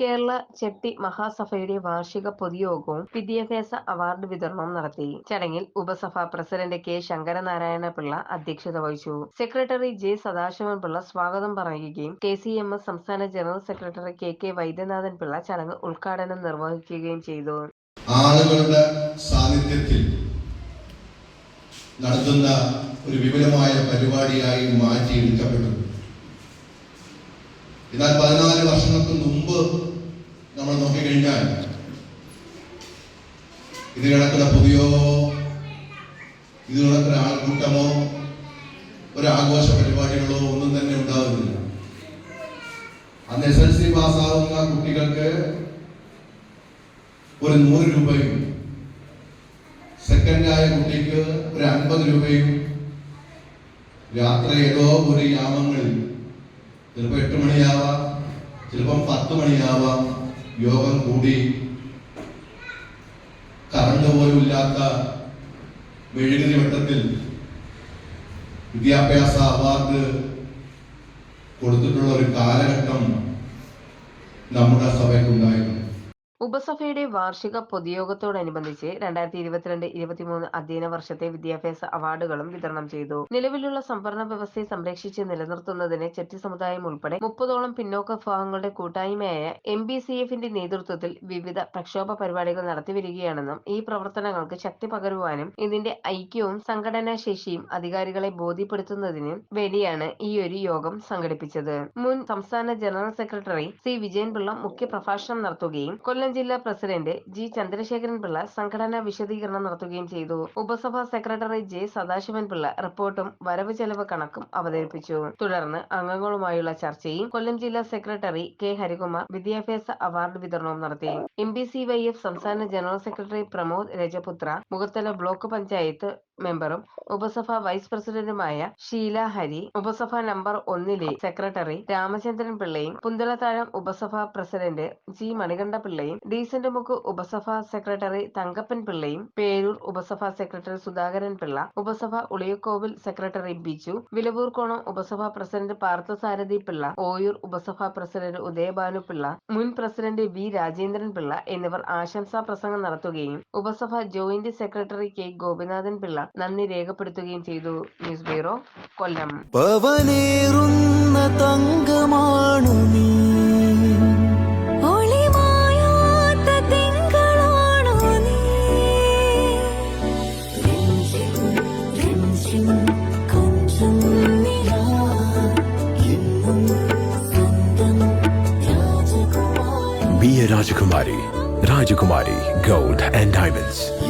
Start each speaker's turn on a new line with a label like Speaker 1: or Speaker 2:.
Speaker 1: കേരള ചെട്ടി മഹാസഭയുടെ വാർഷിക പൊതുയോഗവും വിദ്യാഭ്യാസ അവാർഡ് വിതരണവും നടത്തി. ചടങ്ങിൽ ഉപസഭ പ്രസിഡന്റ് കെ ശങ്കരനാരായണ പിള്ള അധ്യക്ഷത വഹിച്ചു. സെക്രട്ടറി ജെ സദാശിവൻ പിള്ള സ്വാഗതം പറയുകയും കെ സി എം എസ് സംസ്ഥാന general secretary K K Vaidyanathan Pillai ചടങ്ങ് ഉദ്ഘാടനം നിർവഹിക്കുകയും ചെയ്തു.
Speaker 2: ആളുകളുടെ സാന്നിധ്യത്തിൽ നടത്തുന്ന ഒരു വിപുലമായ പരിപാടിയായി മാറ്റിയെടുക്കപ്പെട്ടു എന്നാൽ പതിനാല് വർഷങ്ങൾക്ക് മുമ്പ് നമ്മൾ നോക്കിക്കഴിഞ്ഞാൽ ഇത് കിടക്കുന്ന പുതിയോ ഇത് കിടക്കുന്ന ആൾക്കൂട്ടമോ ഒരാഘോഷ പരിപാടികളോ ഒന്നും തന്നെ ഉണ്ടാവുന്നില്ല. അന്ന് എസ് എൽ സി പാസ്സാവുന്ന കുട്ടികൾക്ക് ഒരു നൂറ് രൂപയും സെക്കൻഡായ കുട്ടിക്ക് ഒരു അൻപത് രൂപയും രാത്രി ഏതോ ഒരു യാമങ്ങളിൽ ചിലപ്പോൾ എട്ട് മണിയാവാം ചിലപ്പം പത്ത് മണിയാവാം യോഗം കൂടി കറണ്ട് പോലും ഇല്ലാത്ത മെഴുകുതി വട്ടത്തിൽ വിദ്യാഭ്യാസ അവാർഡ് കൊടുത്തിട്ടുള്ള ഒരു കാലഘട്ടം നമ്മുടെ സഭയ്ക്കുണ്ടായിരുന്നു.
Speaker 1: ഉപസഭയുടെ വാർഷിക പൊതുയോഗത്തോടനുബന്ധിച്ച് രണ്ടായിരത്തി ഇരുപത്തിരണ്ട് ഇരുപത്തിമൂന്ന് അധ്യയന വർഷത്തെ വിദ്യാഭ്യാസ അവാർഡുകളും വിതരണം ചെയ്തു. നിലവിലുള്ള സംവരണ വ്യവസ്ഥയെ സംരക്ഷിച്ച് നിലനിർത്തുന്നതിന് ചെട്ടി സമുദായം ഉൾപ്പെടെ മുപ്പതോളം പിന്നോക്ക വിഭാഗങ്ങളുടെ കൂട്ടായ്മയായ എം ബി സി എഫിന്റെ നേതൃത്വത്തിൽ വിവിധ പ്രക്ഷോഭ പരിപാടികൾ നടത്തിവരികയാണെന്നും ഈ പ്രവർത്തനങ്ങൾക്ക് ശക്തി പകരുവാനും ഇതിന്റെ ഐക്യവും സംഘടനാ ശേഷിയും അധികാരികളെ ബോധ്യപ്പെടുത്തുന്നതിനും വേണ്ടിയാണ് ഈ ഒരു യോഗം സംഘടിപ്പിച്ചത്. മുൻ സംസ്ഥാന ജനറൽ സെക്രട്ടറി സി വിജയൻപിള്ള മുഖ്യപ്രഭാഷണം നടത്തുകയും കൊല്ലം ജില്ലാ പ്രസിഡന്റ് ജി ചന്ദ്രശേഖരൻ പിള്ള സംഘടനാ വിശദീകരണം നടത്തുകയും ചെയ്തു. ഉപസഭാ സെക്രട്ടറി ജെ സദാശിവൻ പിള്ള റിപ്പോർട്ടും വരവ് ചെലവ് കണക്കും അവതരിപ്പിച്ചു. തുടർന്ന് അംഗങ്ങളുമായുള്ള ചർച്ചയും കൊല്ലം ജില്ലാ സെക്രട്ടറി കെ ഹരികുമാർ വിദ്യാഭ്യാസ അവാർഡ് വിതരണവും നടത്തി. M B C Y F സംസ്ഥാന general secretary Pramod Rajaputra Mukhathala block panchayat മെമ്പറും ഉപസഭ വൈസ് പ്രസിഡന്റുമായ ഷീല ഹരി ഉപസഭ നമ്പർ ഒന്നിലെ സെക്രട്ടറി രാമചന്ദ്രൻ പിള്ളയും പുന്തലത്താഴം ഉപസഭ പ്രസിഡന്റ് ജി മണികണ്ഠ പിള്ളയും ഡീസന്റ് മുക്ക് ഉപസഭ സെക്രട്ടറി തങ്കപ്പൻ പിള്ളയും പേരൂർ ഉപസഭ സെക്രട്ടറി സുധാകരൻ പിള്ള ഉപസഭ ഉളിയക്കോവിൽ സെക്രട്ടറി ബിജു വിലവൂർക്കോണം ഉപസഭ പ്രസിഡന്റ് പാർത്ഥസാരഥി പിള്ള ഓയൂർ ഉപസഭ പ്രസിഡന്റ് ഉദയഭാനു പിള്ള മുൻ പ്രസിഡന്റ് വി രാജേന്ദ്രൻ പിള്ള എന്നിവർ ആശംസാ പ്രസംഗം നടത്തുകയും ഉപസഭ joint secretary K Gopinathan Pillai നന്ദി രേഖപ്പെടുത്തുകയും ചെയ്തു ന്യൂസ് ബ്യൂറോ കൊല്ലം
Speaker 3: പവനേറുന്ന തങ്കമാണു നീ
Speaker 4: രാജകുമാരി
Speaker 5: Be a Rajakumari. Rajakumari Gold and Diamonds.